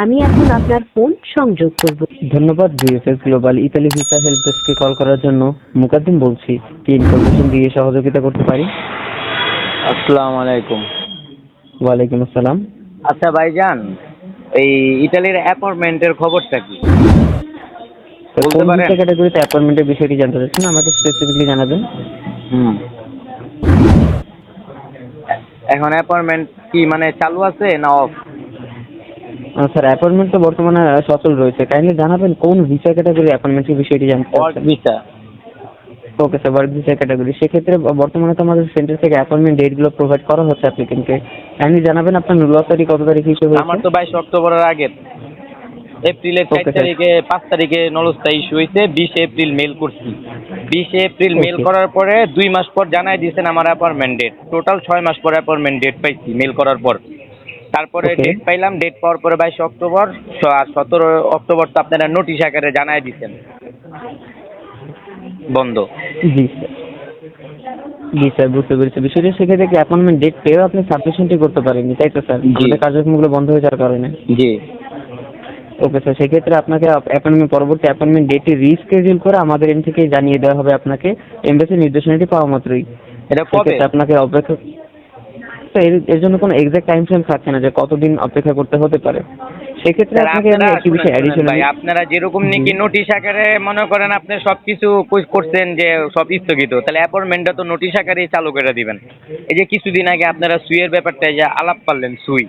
আমি এখন আপনার ফোন সংযোগ করব। ধন্যবাদ BFS global Italy visa help ডেস্ককে call করার জন্য। মুকাদ্দিম বলছি কি ইনফরমেশন দিয়ে সহযোগিতা করতে পারি? আসসালামু আলাইকুম। ওয়ালাইকুম আসসালাম। আচ্ছা ভাইজান এই ইতালির অ্যাপার্টমেন্টের খবরটা কি? বলতে পারেন? ক্যাটাগরিতে অ্যাপয়েন্টমেন্টের বিষয়টি জানতে চাচ্ছেন? আমাকে স্পেসিফিকলি জানাবেন। হুম। এখন অ্যাপার্টমেন্ট কি মানে চালু আছে না অফ স্যার অ্যাপয়েন্টমেন্ট তো বর্তমানে সচল রয়েছে। কাইন্ডলি জানাবেন কোন ভিসা ক্যাটাগরি অ্যাপয়েন্টমেন্টের বিষয়টি জানতে work visa okay sir work visa category সেক্ষেত্রে বর্তমানে তো আমাদের সেন্টার থেকে অ্যাপয়েন্টমেন্ট ডেটগুলো প্রোভাইড করা হচ্ছে অ্যাপ্লিকেন্টকে কাইন্ডলি জানাবেন আপনার নুল তারিখ কত তারিখ হিসেবে আমার তো বাইশ অক্টোবরের আগে। এপ্রিলের চার তারিখে পাঁচ তারিখে নলস্তা ইস্যু হয়েছে। বিশে এপ্রিল মেল করছি। বিশে এপ্রিল মেল করার পরে দুই মাস পর জানাই দিয়েছেন আমার অ্যাপয়েন্টমেন্ট ডেট টোটাল ছয় মাস পর অ্যাপয়েন্টমেন্ট ডেট পাইছি মেল করার পর। তারপরে ডেট পাইলাম ডেট পাওয়ার পরে বাইশ অক্টোবর আর সতেরো অক্টোবর তো আপনারা নোটিশ আকারে জানাই দিচ্ছেন বন্ধ। জি স্যার জি স্যার বুঝতে পেরেছি। বিষয়টি সেক্ষেত্রে কি অ্যাপয়েন্টমেন্ট ডেট পেয়েও আপনি সাবমিশনটি করতে পারেননি তাই তো স্যার। আমাদের কার্যক্রমগুলো বন্ধ হয়ে যাওয়ার কারণে। জি। ওকে স্যার সেক্ষেত্রে আপনাকে অ্যাপয়েন্টমেন্ট পরবর্তী অ্যাপয়েন্টমেন্ট ডেটটি রিস্কেডিউল করে আমাদের এন থেকে জানিয়ে দেওয়া হবে আপনাকে। এমবেসির নির্দেশনাটি পাওয়া মাত্রই। এটা আপনাকে অপেক্ষা স্যার এর- জন্য কোনো এক্সাক্ট টাইম ফ্রেম থাকছে না যে কতদিন অপেক্ষা করতে হতে পারে। সেক্ষেত্রে আপনাকে আমি আপনারা একটি বিষয় ভাই, যেরকম নাকি নোটিশ আকারে মনে করেন আপনি সবকিছু করছেন যে সব স্থগিত তাহলে অ্যাপয়েন্টমেন্টটা তো নোটিশ আকারেই চালু করে দিবেন। এই যে কিছুদিন আগে আপনারা সুইয়ের ব্যাপারটা যে আলাপ পারলেন সুই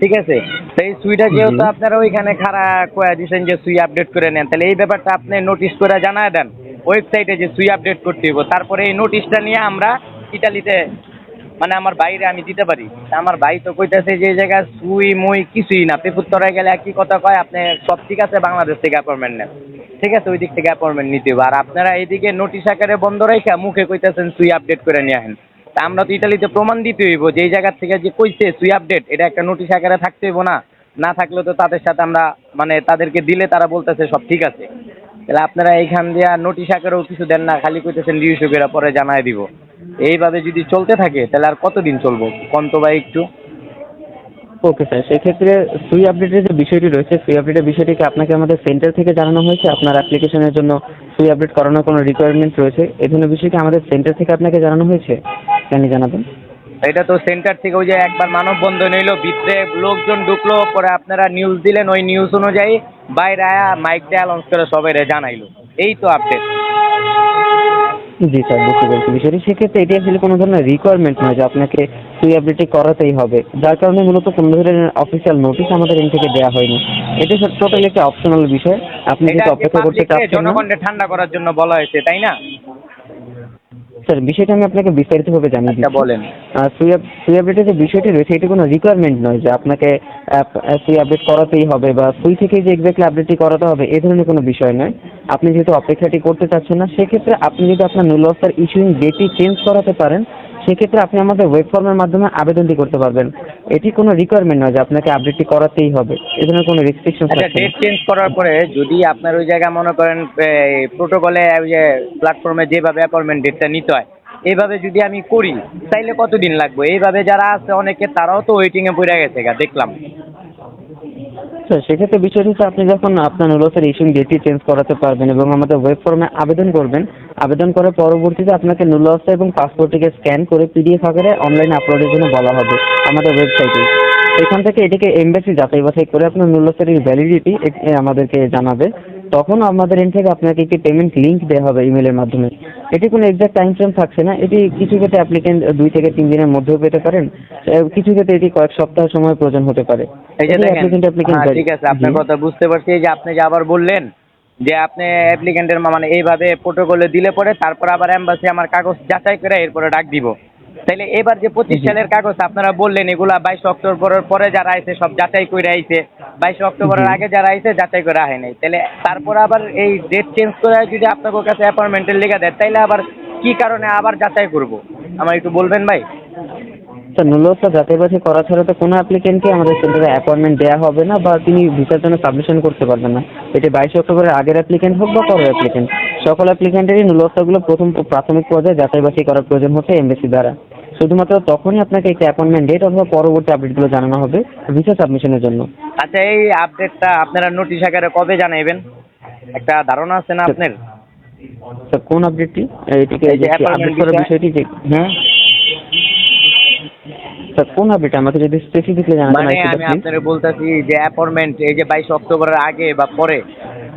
ঠিক আছে? সেই সুইটা যেহেতু আপনারা ওইখানে খাড়া কয়া দিয়েছেন যে সুই আপডেট করে নেন তাহলে এই ব্যাপারটা আপনি নোটিশ করে জানায় দেন। ওয়েবসাইটে যে সুই আপডেট করতে হইব তারপরে এই নোটিশটা নিয়ে আমরা ইটালিতে মানে আমার বাইরে আমি দিতে পারি। আমার ভাই তো কইতাছে যে জায়গায় সুই, মুই কিছুই না। পেপুত্তরায় গেলে একই কথা কয়? আপনি সব ঠিক আছে? বাংলাদেশ থেকে অ্যাপয়েন্টমেন্ট নেন। ঠিক আছে? ওই দিক থেকে অ্যাপয়েন্টমেন্ট নিতে হবে আর আপনারা এইদিকে নোটিশ আকারে বন্ধ রেখে মুখে কইতাছেন সুই আপডেট করে নিয়ে আসেন। তা আমরা তো ইতালিতে প্রমাণ দিতে হইব যে এই জায়গার থেকে যে কইছে সুই আপডেট এটা একটা নোটিশ আকারে থাকতে হইব না। না থাকলে তো তাদের সাথে আমরা মানে তাদেরকে দিলে তারা বলতেছে সব ঠিক আছে। তাহলে আপনারা এইখান দিয়ে নোটিশ আকারেও কিছু দেন না, খালি কইতেছেন রিউসু করে পরে জানাই দিব। এইভাবে যদি চলতে থাকে তাহলে আর কতদিন চলবো? কন্ত বা একটু। ওকে স্যার সেক্ষেত্রে সুই আপডেটের যে বিষয়টি রয়েছে সুই আপডেটের বিষয়টিকে আপনাকে আমাদের সেন্টার থেকে জানানো হয়েছে। আপনার অ্যাপ্লিকেশনের জন্য সুই আপডেট করানোর কোনো রিকোয়ারমেন্ট রয়েছে। এই ধরনের বিষয়কে আমাদের সেন্টার থেকে আপনাকে জানানো হয়েছে? কেন জানাবেন। এটা তো সেন্টার থেকে ওই যে একবার মানববন্ধন হইল ভিতরে লোকজন ঢুকলো পরে আপনারা নিউজ দিলেন ওই নিউজ অনুযায়ী বাইরে মাইক দিয়ে অ্যালাউন্স করে সবাই জানাইলো। এই তো আপডেট জি স্যার বুঝতে পেরেছি বিষয়টি। সেক্ষেত্রে এটি আসলে কোনো ধরনের রিকোয়ারমেন্ট নয় যে আপনাকে প্রি আপডেটটি করাতেই হবে। যার কারণে মূলত কোনো ধরনের অফিসিয়াল নোটিশ আমাদের এন থেকে দেওয়া হয়নি। এটি স্যার টোটালি একটা অপশনাল বিষয়। আপনি কিন্তু যদি অপেক্ষা করতে চাচ্ছেন জনগণকে ঠান্ডা করার জন্য বলা হয়েছে তাই না? স্যার বিষয়টা আমি আপনাকে বিস্তারিতভাবে জানিয়ে দিচ্ছি। বলেন। সুই আপডেটের যে বিষয়টি রয়েছে এটা কোনো রিকোয়ারমেন্ট নয় যে আপনাকে সুই আপডেট করাতেই হবে বা সুই থেকে যে এক্স্যাক্টলি আপডেটটি করাতে হবে এ ধরনের কোনো বিষয় নয়। আপনি যেহেতু অপেক্ষাটি করতে চাচ্ছেন না সেক্ষেত্রে আপনি যদি আপনার নুলস্তার ইস্যুইং ডেটটি চেঞ্জ করাতে পারেন সেক্ষেত্রে আপনি আমাদের ওয়েব ফর্মের মাধ্যমে আবেদনটি করতে পারবেন। এটি কোনো রিকোয়ারমেন্ট নয় যে আপনাকে আপডেটটি করাতেই হবে। এই ধরনের কোনো রেস্ট্রিকশন আচ্ছা ডেট চেঞ্জ করার পরে যদি আপনার ওই জায়গায় মনে করেন প্রোটোকলে ওই যে প্ল্যাটফর্মে যেভাবে অ্যাপয়েন্টমেন্ট ডেটটা নিতে হয় এইভাবে যদি আমি করি তাইলে কতদিন লাগবে? এইভাবে যারা আছে অনেকে তারাও তো ওয়েটিং এ পড়ে গেছে গা দেখলাম। স্যার সেক্ষেত্রে বিষয়টি হচ্ছে আপনি যখন আপনার নোলসের ইস্যু ডেটটি চেঞ্জ করাতে পারবেন এবং আমাদের ওয়েব ফর্মে আবেদন করবেন, আবেদন করার পরবর্তীতে আপনাকে নুলসটা এবং পাসপোর্টটিকে স্ক্যান করে পিডিএফ আকারে অনলাইন আপলোডের জন্য বলা হবে আমাদের ওয়েবসাইটে এখান থেকে এটিকে এমবেসি যাচাই বাছাই করে আপনার নুলসের ভ্যালিডিটি আমাদেরকে জানাবে। তখন আমাদের এন থেকে আপনাকে একটি পেমেন্ট লিঙ্ক দেওয়া হবে ইমেলের মাধ্যমে। এটি কোনো এক্সাক্ট টাইম ফ্রেম থাকছে না। এটি কিছু ক্ষেত্রে অ্যাপ্লিকেন্ট দুই থেকে তিন দিনের মধ্যেও পেতে পারেন। কিছু ক্ষেত্রে এটি কয়েক সপ্তাহ সময় প্রয়োজন হতে পারে। হ্যাঁ, ঠিক আছে আপনার কথা বুঝতে পারছি। এই যে আপনি যে আবার বললেন যে আপনি অ্যাপ্লিকেন্টের মানে এইভাবে প্রোটোকলে দিলে পরে তারপর আবার এম্বাসি আমার কাগজ যাচাই করে এরপরে ডাক দিব। তাইলে এবার যে পঁচিশ সালের কাগজ আপনারা বললেন এগুলা বাইশ অক্টোবরের পরে যারা আইছে সব যাচাই করে আইছে। বাইশ অক্টোবরের আগে যারা আইছে যাচাই করে আহে নাই। তাহলে তারপর আবার এই ডেট চেঞ্জ করে যদি আপনাদের কাছে অ্যাপয়েন্টমেন্টের লেগে দেয় তাইলে আবার কি কারণে আবার যাচাই করব? আমার একটু বলবেন ভাই? স্যার নুলসটা যাচাই করা ছাড়া তো কোনো অ্যাপ্লিকেন্টকে আমাদের সেন্টারে অ্যাপয়েন্টমেন্ট দেওয়া হবে না বা তিনি ভিসার জন্য সাবমিশন করতে পারবেন না। এটি বাইশে অক্টোবরের আগের অ্যাপ্লিকেন্ট হোক বা পরের অ্যাপ্লিকেন্ট সকল অ্যাপ্লিকেন্টেরই নুলস্তাগুলো প্রথম প্রাথমিক পর্যায়ে যাচাই বাছাই করার প্রয়োজন হচ্ছে এমবেসি দ্বারা। শুধুমাত্র তখনই আপনাকে একটা অ্যাপয়েন্টমেন্ট ডেট অথবা পরবর্তী আপডেটগুলো জানানো হবে ভিসা সাবমিশনের জন্য। আচ্ছা এই আপডেটটা আপনারা নোটিশ আকারে কবে জানাইবেন? একটা ধারণা আছে না আপনার? স্যার কোন আপডেটটি এটিকে আপডেট করার বিষয়টি যে হুম স্যার কোন আপডেট আমাকে যদি স্পেসিফিকলি জানাতেন মানে আমি? আপনাকে বলতেছি যে অ্যাপয়েন্টমেন্ট এই যে বাইশ অক্টোবরের আগে বা পরে।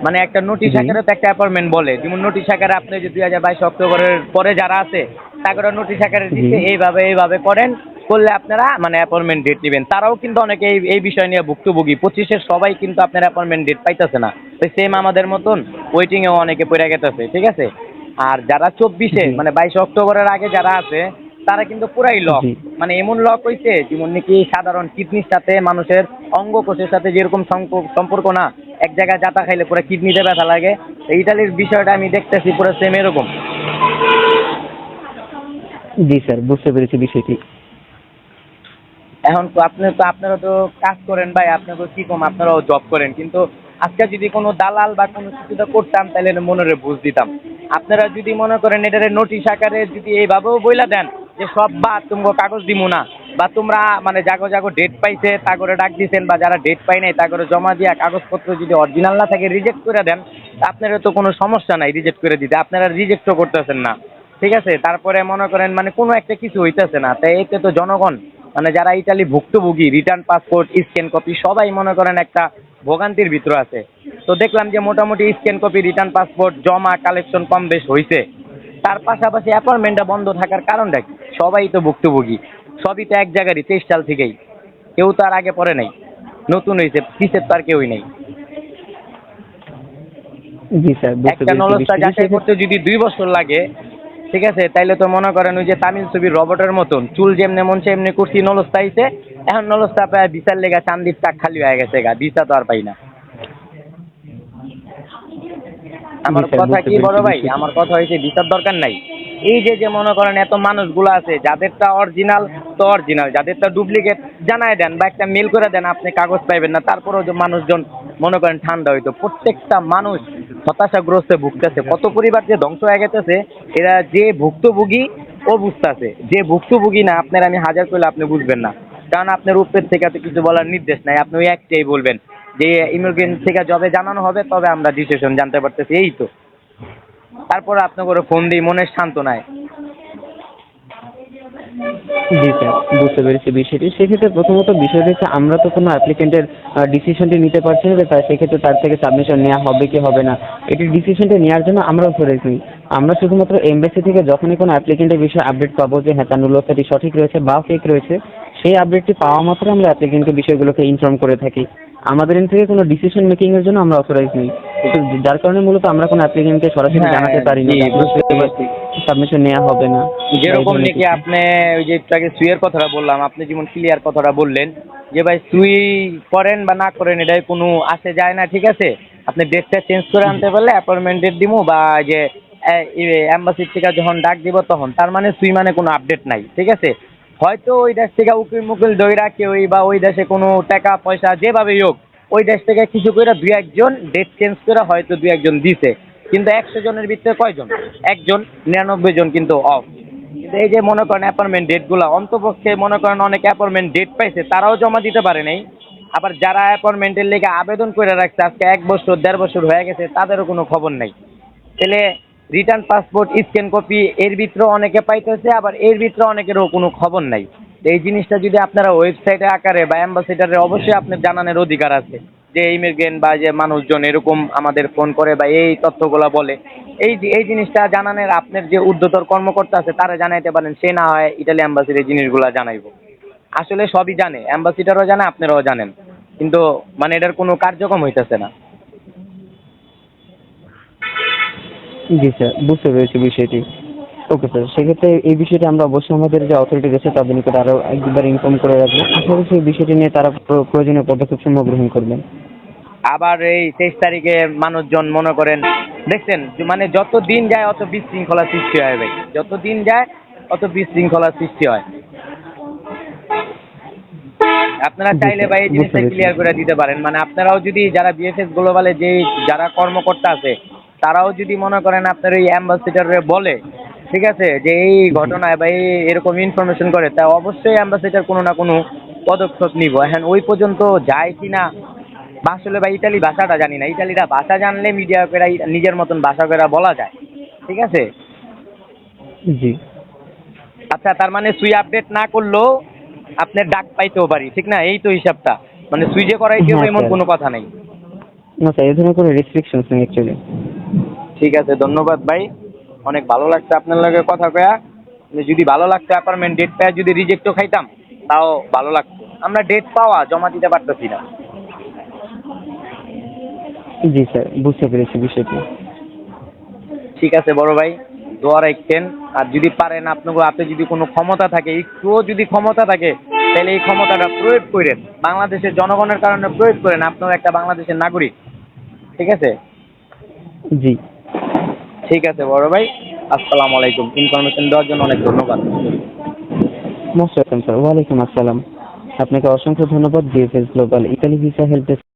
মানে একটা নোটিশ। আকারে তো একটা অ্যাপয়েন্টমেন্ট বলে। যেমন নোটিশ আকারে আপনি যে দুই হাজার বাইশ অক্টোবরের পরে যারা আছে তাকে নোটিশ আকারে দিচ্ছে এইভাবে এইভাবে করেন করলে আপনারা মানে অ্যাপয়েন্টমেন্ট ডেট নেবেন। তারাও কিন্তু অনেকে এই এই বিষয় নিয়ে ভুক্তভোগী। পঁচিশের সবাই কিন্তু আপনার অ্যাপয়েন্টমেন্ট ডেট পাইতেছে না। তো সেম আমাদের মতন ওয়েটিংয়েও অনেকে পড়ে গেতেছে ঠিক আছে? আর যারা চব্বিশে মানে বাইশ অক্টোবরের আগে যারা আছে তারা কিন্তু পুরাই লক মানে এমন লক হইছে যেমন নাকি সাধারণ কিডনির সাথে মানুষের অঙ্গ কোষের সাথে যেরকম সম্পর্ক না এক জায়গায় জাতা খাইলে পুরো কিডনিতে ব্যথা লাগে। ইটালির বিষয়টা আমি দেখতেছি পুরো সেম এরকম। জি স্যার, বুঝতে পেরেছি বিষয়টি। এখন তো আপনি তো, আপনারা তো কাজ করেন ভাই আপনাকে কি কম, আপনারাও জব করেন। কিন্তু আজকে যদি কোনো দালাল বা কোনো কিছুটা করতাম, তাহলে মনের বুঝ দিতাম। আপনারা যদি মনে করেন এটারে নোটিশ আকারে যদি এইভাবেও বইলা দেন, যে সব বা তুমি কাগজ দিমু না, বা তোমরা মানে জাগো জাগো ডেট পাইছে তা করে ডাক দিছেন, বা যারা ডেট পাই নাই তা করে জমা দিয়া কাগজপত্র যদি অরিজিনাল না থাকে রিজেক্ট করে দেন, আপনারা তো কোনো সমস্যা নাই রিজেক্ট করে দিতে। আপনারা রিজেক্টও করতেছেন না। ঠিক আছে তারপরে মনে করেন মানে কোনো একটা কিছু হইতেছে না। তাই এতে তো জনগণ মানে যারা ইটালি ভুক্তভোগী রিটার্ন পাসপোর্ট স্ক্যান কপি সবাই মনে করেন একটা ভোগান্তির ভিতরে আছে। তো দেখলাম যে মোটামুটি স্ক্যান কপি রিটার্ন পাসপোর্ট জমা কালেকশন কম বেশ হয়েছে তার পাশাপাশি অ্যাপয়েন্টমেন্টটা বন্ধ থাকার কারণটা কি? সবাই তো ভুক্তভোগী। সবই তো এক জায়গারই তেইশ সাল থেকেই। কেউ তো আর আগে পরে নাই। নতুন হয়েছে পিসের তো আর কেউই নেই। একটা নলস্তা যাচাই করতে যদি দুই বছর লাগে ঠিক আছে? তাইলে তো মনে করেন ওই যে তামিল ছবি রবটের মতন চুল যেমনি মন সেমনি কুর্সি নলস্তা আইছে। এখন নলস্তা পায় বিচার লেগে চান্দির টাক খালি হয়ে গেছে গা দিশা তো আর পাই না। আমার কথা কি বড় ভাই? আমার কথা হয়েছে বিচার দরকার নাই। এই যে যে মনে করেন এত মানুষগুলো আছে, যাদেরটা অরিজিনাল তো অরিজিনাল যাদেরটা ডুপ্লিকেট জানাই দেন বা একটা মেল করে দেন, আপনি কাগজ পাইবেন না। তারপরেও যে মানুষজন মনে করেন ঠান্ডা হইতো। প্রত্যেকটা মানুষ হতাশাগ্রস্ত ভুগতেছে। কত পরিবার যে ধ্বংস হয়ে গেতেছে, এরা যে ভুক্তভোগী ও বুঝতেছে। যে ভুক্তভোগী না, আপনার আমি হাজার করলে আপনি বুঝবেন না। কারণ আপনার উপরের থেকে তো কিছু বলার নির্দেশ নাই। আপনি ওই একটাই বলবেন যে ইমিগ্রেন্ট থেকে যবে জানানো হবে, তবে আমরা ডিসিশন জানতে পারতেছি। এই তো। তারপরে আপনার করে ফোন দিই, মনের সান্ত্বনায় জি স্যার বুঝতে পেরেছি বিষয়টি। সেক্ষেত্রে প্রথমত বিষয়টা হচ্ছে, আমরা তো কোনো অ্যাপ্লিকেন্টের ডিসিশনটি নিতে পারছি না তার সেক্ষেত্রে তার থেকে সাবমিশন নেওয়া হবে কি হবে না, এটি ডিসিশনটি নেওয়ার জন্য আমরা অথরাইজ নিই। আমরা শুধুমাত্র এমবেসি থেকে যখনই কোনো অ্যাপ্লিকেন্টের বিষয়ে আপডেট পাবো যে হ্যাঁ তার সঠিক রয়েছে বা ফেক রয়েছে, সেই আপডেটটি পাওয়া মাত্র আমরা অ্যাপ্লিকেন্টকে বিষয়গুলোকে ইনফর্ম করে থাকি। আমাদের এন থেকে কোনো ডিসিশন মেকিং এর জন্য আমরা অথরাইজ নেই। যার কারণে মূলত আমরা কোনো অ্যাপ্লিকেন্টকে সরাসরি হ্যাঁ, জানাতে পারি না। সাবমিশন নেওয়া হবে না। যেরকম নাকি আপনি ওই যে আগে সুইয়ের কথাটা বললাম আপনি যেমন ক্লিয়ার কথাটা বললেন যে ভাই সুই করেন বা না করেন এটাই কোনো আসে যায় না ঠিক আছে? আপনি ডেটটা চেঞ্জ করে আনতে পারলে অ্যাপয়েন্টমেন্ট ডেট দিব বা যে অ্যাম্বাসির থেকে যখন ডাক দিব তখন তার মানে সুই মানে কোনো আপডেট নাই ঠিক আছে? হয়তো ওই দেশ থেকে উকিল মুকিল দইরা কেউই বা ওই দেশে কোনো টাকা, পয়সা যেভাবেই হোক, ওই দেশ থেকে কিছু করে দুই একজন ডেট চেঞ্জ করে হয়তো দুই একজন দিছে। কিন্তু একশো জনের ভিতরে কয়জন? একজন, নিরানব্বই জন কিন্তু অফ এই যে মনে করেন অ্যাপয়েন্টমেন্ট ডেটগুলো অন্তপক্ষে মনে করেন অনেক অ্যাপয়েন্টমেন্ট ডেট পাইছে, তারাও জমা দিতে পারে নাই। আবার যারা অ্যাপয়েন্টমেন্টের লেগে আবেদন করে রাখছে, আজকে এক বছর, দেড় বছর হয়ে গেছে, তাদেরও কোনো খবর নেই। তাহলে রিটার্ন পাসপোর্ট, স্ক্যান কপি, এর ভিতরে অনেকে পাইতেছে, আবার এর ভিতরে অনেকেরও কোনো খবর নাই। এই জিনিসটা যদি আপনারা ওয়েবসাইটে আকারে বা অ্যাম্বাসিডারে অবশ্যই আপনার জানানোর অধিকার আছে। যে ইমিগ্রেন্ট বা যে মানুষজন এরকম আমাদের ফোন করে বা এই তথ্যগুলো বলে। এই এই জিনিসটা জানানোর আপনার যে উদ্যতর কর্মকর্তা আছে, তারা জানাইতে পারেন, সে না হয় ইটালি অ্যাম্বাসির এই জিনিসগুলো জানাইবো। আসলে সবই জানে অ্যাম্বাসিডারও জানে, আপনারাও জানেন। কিন্তু মানে এটার কোনো কার্যক্রম হইতেছে না। জি স্যার বুঝতে পেরেছি বিষয়টি। ওকে স্যার সেক্ষেত্রে এই বিষয়টি আমরা অবশ্যই আমাদের যে অথরিটি রয়েছে তাদের নিকট আরও একবার ইনফর্ম করে রাখব। আশা করি সেই বিষয়টি নিয়ে তারা প্রয়োজনীয় পদক্ষেপ সমূহ গ্রহণ করবেন। আবার এই তেইশ তারিখে মানুষজন মনে করেন দেখছেন মানে যত দিন যায় অত বিশৃঙ্খলা সৃষ্টি হয় ভাই। যত দিন যায় অত বিশৃঙ্খলা সৃষ্টি হয়। আপনারা চাইলে ভাই এই জিনিসটা। ক্লিয়ার করে দিতে পারেন। মানে আপনারাও যদি যারা বিএফএস গ্লোবালে যে যারা কর্মকর্তা আছে তারাও যদি মনে করেন আপনার ওই অ্যাম্বাসিডারে বলে ঠিক আছে যে এই ঘটনায় বা এই এরকম ইনফরমেশন করে তা অবশ্যই সেটার কোনো না কোনো পদক্ষেপ নিব। এখন ওই পর্যন্ত যায় কি না আসলে বা ইতালি ভাষাটা জানি না। ইতালিটা ভাষা জানলে মিডিয়া করে নিজের মতন ভাষা করে বলা যায় ঠিক আছে? জি। আচ্ছা তার মানে সুই আপডেট না করলেও আপনার ডাক পাইতেও পারি ঠিক না? এই তো হিসাবটা। মানে সুই যে করাইতে হবে হ্যাঁ, এমন কোনো কথা নেই। না স্যার এই ধরনের কোনো রেস্ট্রিকশনস নেই অ্যাকচুয়ালি ঠিক আছে ধন্যবাদ ভাই। অনেক ভালো লাগছে আপনার লগে কথা কয়া। মানে যদি ভালো লাগতো অ্যাপার্টমেন্ট ডেট পাওয়া যদি রিজেক্টও খাইতাম তাও ভালো লাগতো। আমরা ডেট পাওয়া জমা দিতে পারতেছি না। জি স্যার বুঝতে পেরেছি বিষয়টি। ঠিক আছে বড় ভাই দোয়া রাখছেন আর যদি পারেন আপনাকে আপনি যদি কোনো ক্ষমতা থাকে একটুও যদি ক্ষমতা থাকে তাহলে এই ক্ষমতাটা প্রয়োগ করেন। বাংলাদেশের জনগণের কারণে প্রয়োগ করেন আপনার একটা বাংলাদেশের নাগরিক। ঠিক আছে? জি। ঠিক আছে, বড় ভাই, আসসালামু আলাইকুম। ইনফরমেশন দেওয়ার জন্য অনেক ধন্যবাদ। মোস্ট ওয়েলকাম স্যার, ওয়ালাইকুম আসসালাম। আপনাকে অসংখ্য ধন্যবাদ BFS global Italy visa help